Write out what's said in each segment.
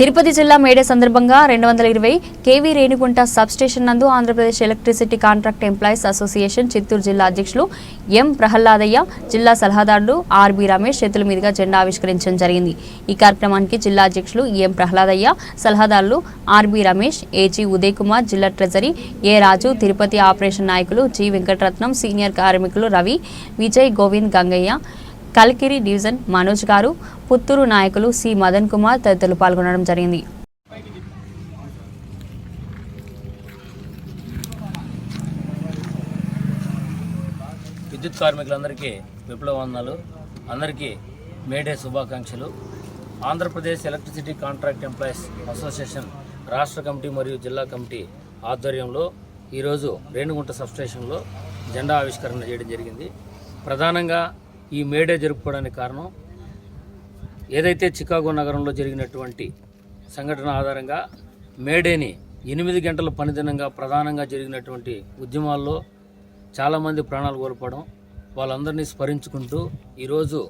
తిరుపతి జిల్లా మేడే సందర్భంగా రెండు వందల ఇరవై కేవీ రేణిగుంట సబ్ స్టేషన్ నందు Andhra Pradesh electricity contract employees association Chittoor జిల్లా అధ్యక్షులు ఎం ప్రహ్లాదయ్య జిల్లా సలహాదారులు ఆర్బి రమేష్ చేతుల మీదుగా జెండా ఆవిష్కరించడం జరిగింది. ఈ కార్యక్రమానికి జిల్లా అధ్యక్షులు ఎం ప్రహ్లాదయ్య సలహాదారులు ఆర్బి రమేష్ ఏజీ ఉదయ్ కుమార్ జిల్లా treasury A Raju Tirupati operation నాయకులు జి వెంకటరత్నం సీనియర్ కార్మికులు రవి విజయ్ గోవింద్ గంగయ్య కల్కిరి డివిజన్ మనోజ్ గారు పుత్తూరు నాయకులు సి. మదన్ కుమార్ తదితరులు పాల్గొనడం జరిగింది. విద్యుత్ కార్మికులందరికీ విప్లవ అందరికీ మేడే శుభాకాంక్షలు. Andhra Pradesh electricity contract employees association రాష్ట్ర కమిటీ మరియు జిల్లా కమిటీ ఆధ్వర్యంలో ఈరోజు రేణుగుంట సబ్స్టేషన్లో జెండా ఆవిష్కరణ చేయడం జరిగింది. ప్రధానంగా ఈ మేడే జరుపుకోవడానికి కారణం ఏదైతే చికాగో నగరంలో జరిగినటువంటి సంఘటన ఆధారంగా మేడేని ఎనిమిది గంటల పనిదినంగా ప్రధానంగా జరిగినటువంటి ఉద్యమాల్లో చాలామంది ప్రాణాలు కోల్పోవడం వాళ్ళందరినీ స్మరించుకుంటూ ఈరోజు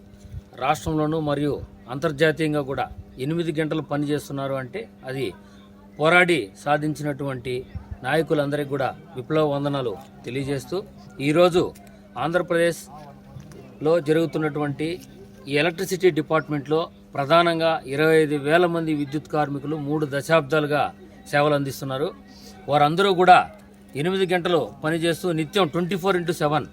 రాష్ట్రంలోనూ మరియు అంతర్జాతీయంగా కూడా ఎనిమిది గంటలు పనిచేస్తున్నారు అంటే అది పోరాడి సాధించినటువంటి నాయకులందరికీ కూడా విప్లవ వందనాలు తెలియజేస్తూ ఈరోజు ఆంధ్రప్రదేశ్ లో జరుగుతున్నటువంటి ఈ ఎలక్ట్రిసిటీ డిపార్ట్మెంట్లో ప్రధానంగా ఇరవై ఐదు వేల మంది విద్యుత్ కార్మికులు మూడు దశాబ్దాలుగా సేవలు అందిస్తున్నారు. వారందరూ కూడా ఎనిమిది గంటలు పనిచేస్తూ నిత్యం ట్వంటీ ఫోర్ ఇంటూ సెవెన్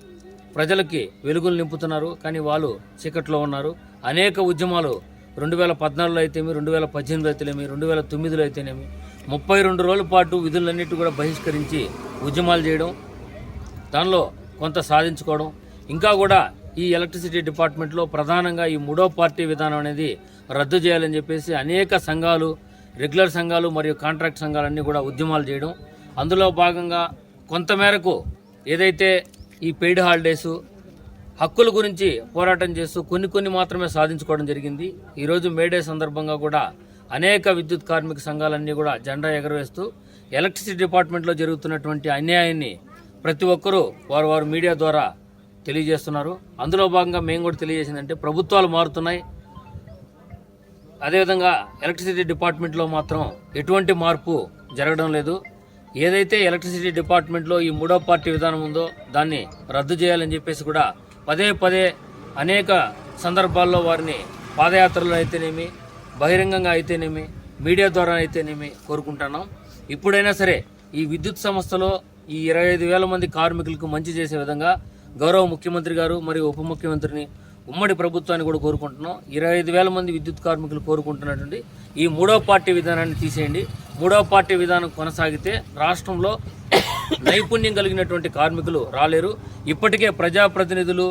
ప్రజలకి వెలుగులు నింపుతున్నారు. కానీ వాళ్ళు చీకట్లో ఉన్నారు. అనేక ఉద్యమాలు రెండు వేల పద్నాలుగులో అయితేమి రెండు వేల పద్దెనిమిదిలో అయితేనేమి రెండు వేల తొమ్మిదిలో అయితేనేమి ముప్పై రెండు రోజుల పాటు విధులన్నిటి కూడా బహిష్కరించి ఉద్యమాలు చేయడం దానిలో కొంత సాధించుకోవడం ఇంకా కూడా ఈ ఎలక్ట్రిసిటీ డిపార్ట్మెంట్లో ప్రధానంగా ఈ మూడో పార్టీ విధానం అనేది రద్దు చేయాలని చెప్పేసి అనేక సంఘాలు రెగ్యులర్ సంఘాలు మరియు కాంట్రాక్ట్ సంఘాలన్నీ కూడా ఉద్యమాలు చేయడం. అందులో భాగంగా కొంతమేరకు ఏదైతే ఈ పెయిడ్ హాలిడేసు హక్కుల గురించి పోరాటం చేస్తూ కొన్ని కొన్ని మాత్రమే సాధించుకోవడం జరిగింది. ఈరోజు మేడే సందర్భంగా కూడా అనేక విద్యుత్ కార్మిక సంఘాలన్నీ కూడా జెండా ఎగరవేస్తూ ఎలక్ట్రిసిటీ డిపార్ట్మెంట్లో జరుగుతున్నటువంటి అన్యాయాన్ని ప్రతి ఒక్కరూ వారు వారు మీడియా ద్వారా తెలియజేస్తున్నారు. అందులో భాగంగా మేము కూడా తెలియజేసిందంటే ప్రభుత్వాలు మారుతున్నాయి. అదేవిధంగా ఎలక్ట్రిసిటీ డిపార్ట్మెంట్లో మాత్రం ఎటువంటి మార్పు జరగడం లేదు. ఏదైతే ఎలక్ట్రిసిటీ డిపార్ట్మెంట్లో ఈ మూడో పార్టీ విధానం ఉందో దాన్ని రద్దు చేయాలని చెప్పేసి కూడా పదే పదే అనేక సందర్భాల్లో వారిని పాదయాత్రలో అయితేనేమి బహిరంగంగా అయితేనేమి మీడియా ద్వారా అయితేనేమి కోరుకుంటున్నాం. ఇప్పుడైనా సరే ఈ విద్యుత్ సంస్థలో ఈ ఇరవై ఐదు వేల మంది కార్మికులకు మంచి చేసే విధంగా గౌరవ ముఖ్యమంత్రి గారు మరియు ఉప ముఖ్యమంత్రిని ఉమ్మడి ప్రభుత్వాన్ని కూడా కోరుకుంటున్నాం. ఇరవై ఐదు వేల మంది విద్యుత్ కార్మికులు కోరుకుంటున్నటువంటి ఈ మూడో పార్టీ విధానాన్ని తీసేయండి. మూడో పార్టీ విధానం కొనసాగితే రాష్ట్రంలో నైపుణ్యం కలిగినటువంటి కార్మికులు రాలేరు. ఇప్పటికే ప్రజాప్రతినిధులు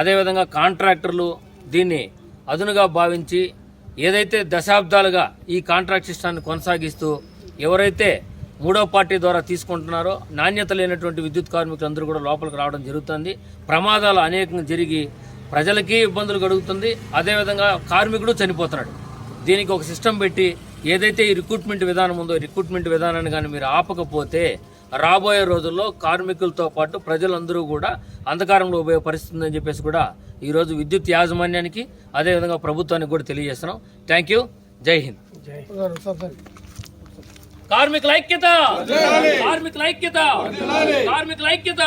అదేవిధంగా కాంట్రాక్టర్లు దీన్ని అదునుగా భావించి ఏదైతే దశాబ్దాలుగా ఈ కాంట్రాక్ట్ సిస్టాన్ని కొనసాగిస్తూ ఎవరైతే మూడో పార్టీ ద్వారా తీసుకుంటున్నారో నాణ్యత లేనటువంటి విద్యుత్ కార్మికులందరూ కూడా లోపలికి రావడం జరుగుతుంది. ప్రమాదాలు అనేకంగా జరిగి ప్రజలకి ఇబ్బందులు కలుగుతుంది. అదేవిధంగా కార్మికుడు చనిపోతున్నాడు. దీనికి ఒక సిస్టమ్ పెట్టి ఏదైతే ఈ రిక్రూట్మెంట్ విధానం ఉందో రిక్రూట్మెంట్ విధానాన్ని కానీ మీరు ఆపకపోతే రాబోయే రోజుల్లో కార్మికులతో పాటు ప్రజలందరూ కూడా అంధకారంలో పోయే పరిస్థితి ఉందని చెప్పేసి కూడా ఈరోజు విద్యుత్ యాజమాన్యానికి అదేవిధంగా ప్రభుత్వానికి కూడా తెలియజేస్తున్నాం. Thank you. జై హింద్. కార్మికుల ఐక్యత కార్మికుల ఐక్యత కార్మికుల ఐక్యత